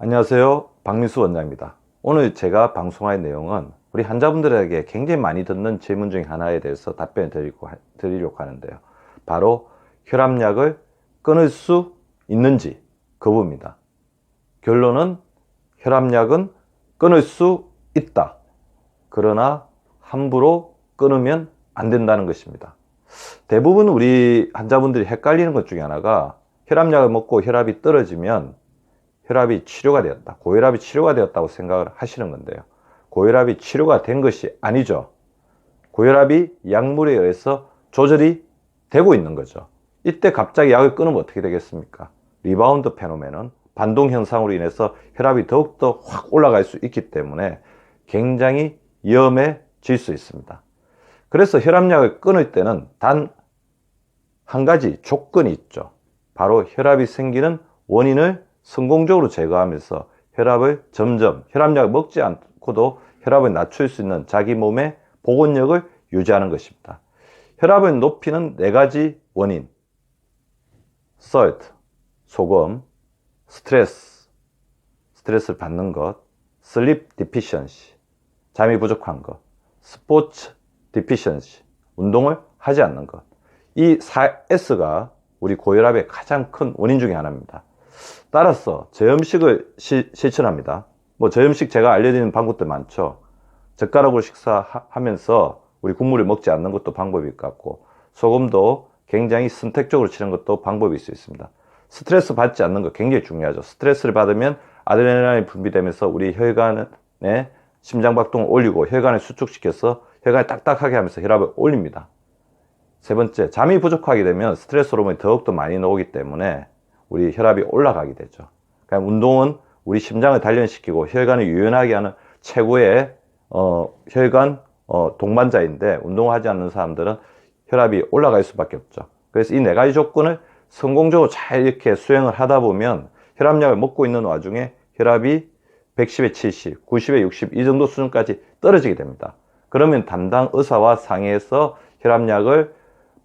안녕하세요. 박민수 원장입니다. 오늘 제가 방송할 내용은 우리 환자분들에게 굉장히 많이 듣는 질문 중에 하나에 대해서 답변을 드리고, 드리려고 하는데요. 바로 혈압약을 끊을 수 있는지 그 부분입니다. 결론은 혈압약은 끊을 수 있다. 그러나 함부로 끊으면 안 된다는 것입니다. 대부분 우리 환자분들이 헷갈리는 것 중에 하나가 혈압약을 먹고 혈압이 떨어지면 혈압이 치료가 되었다. 고혈압이 치료가 되었다고 생각을 하시는 건데요. 고혈압이 치료가 된 것이 아니죠. 고혈압이 약물에 의해서 조절이 되고 있는 거죠. 이때 갑자기 약을 끊으면 어떻게 되겠습니까? 리바운드 페노멘은 반동 현상으로 인해서 혈압이 더욱더 확 올라갈 수 있기 때문에 굉장히 위험해질 수 있습니다. 그래서 혈압약을 끊을 때는 단 한 가지 조건이 있죠. 바로 혈압이 생기는 원인을 성공적으로 제거하면서 혈압을 점점 혈압약을 먹지 않고도 혈압을 낮출 수 있는 자기 몸의 복원력을 유지하는 것입니다. 혈압을 높이는 네 가지 원인 salt, 소금, 스트레스, 스트레스를 받는 것, sleep deficiency, 잠이 부족한 것, 스포츠 deficiency, 운동을 하지 않는 것. 이 4S가 우리 고혈압의 가장 큰 원인 중에 하나입니다. 따라서 저염식을 시, 실천합니다. 뭐 저염식 제가 알려드리는 방법들 많죠. 젓가락으로 식사하면서 우리 국물을 먹지 않는 것도 방법일 것 같고 소금도 굉장히 선택적으로 치는 것도 방법일 수 있습니다. 스트레스 받지 않는 것 굉장히 중요하죠. 스트레스를 받으면 아드레날린이 분비되면서 우리 혈관의 심장박동을 올리고 혈관을 수축시켜서 혈관을 딱딱하게 하면서 혈압을 올립니다. 세 번째, 잠이 부족하게 되면 스트레스 호르몬이 더욱더 많이 나오기 때문에 우리 혈압이 올라가게 되죠. 그러니까 운동은 우리 심장을 단련시키고 혈관을 유연하게 하는 최고의 어, 혈관 어, 동반자인데 운동을 하지 않는 사람들은 혈압이 올라갈 수밖에 없죠. 그래서 이 네 가지 조건을 성공적으로 잘 이렇게 수행을 하다 보면 혈압약을 먹고 있는 와중에 혈압이 110에 70, 90에 60 이 정도 수준까지 떨어지게 됩니다. 그러면 담당 의사와 상의해서 혈압약을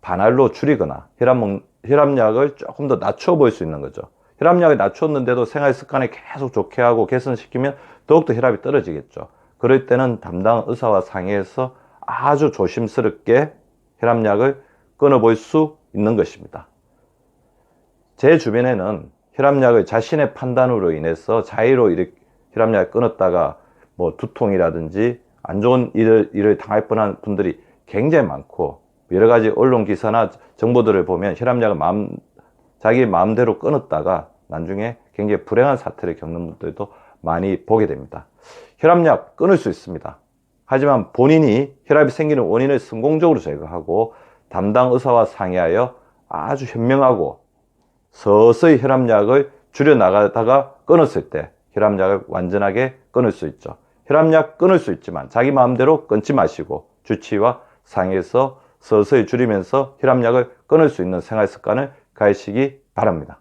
반할로 줄이거나 혈압, 혈압약을 조금 더 낮춰 보일 수 있는 거죠. 혈압약을 낮췄는데도 생활 습관을 계속 좋게 하고 개선시키면 더욱더 혈압이 떨어지겠죠. 그럴 때는 담당 의사와 상의해서 아주 조심스럽게 혈압약을 끊어볼 수 있는 것입니다. 제 주변에는 혈압약을 자신의 판단으로 인해서 자의로 이렇게 혈압약을 끊었다가 뭐 두통이라든지 안 좋은 일을, 일을 당할 뻔한 분들이 굉장히 많고 여러 가지 언론 기사나 정보들을 보면 혈압약을 마음, 자기 마음대로 끊었다가 나중에 굉장히 불행한 사태를 겪는 분들도 많이 보게 됩니다. 혈압약 끊을 수 있습니다. 하지만 본인이 혈압이 생기는 원인을 성공적으로 제거하고 담당 의사와 상의하여 아주 현명하고 서서히 혈압약을 줄여 나가다가 끊었을 때 혈압약을 완전하게 끊을 수 있죠. 혈압약 끊을 수 있지만 자기 마음대로 끊지 마시고 주치의와 상의해서 서서히 줄이면서 혈압약을 끊을 수 있는 생활 습관을 가지시기 바랍니다.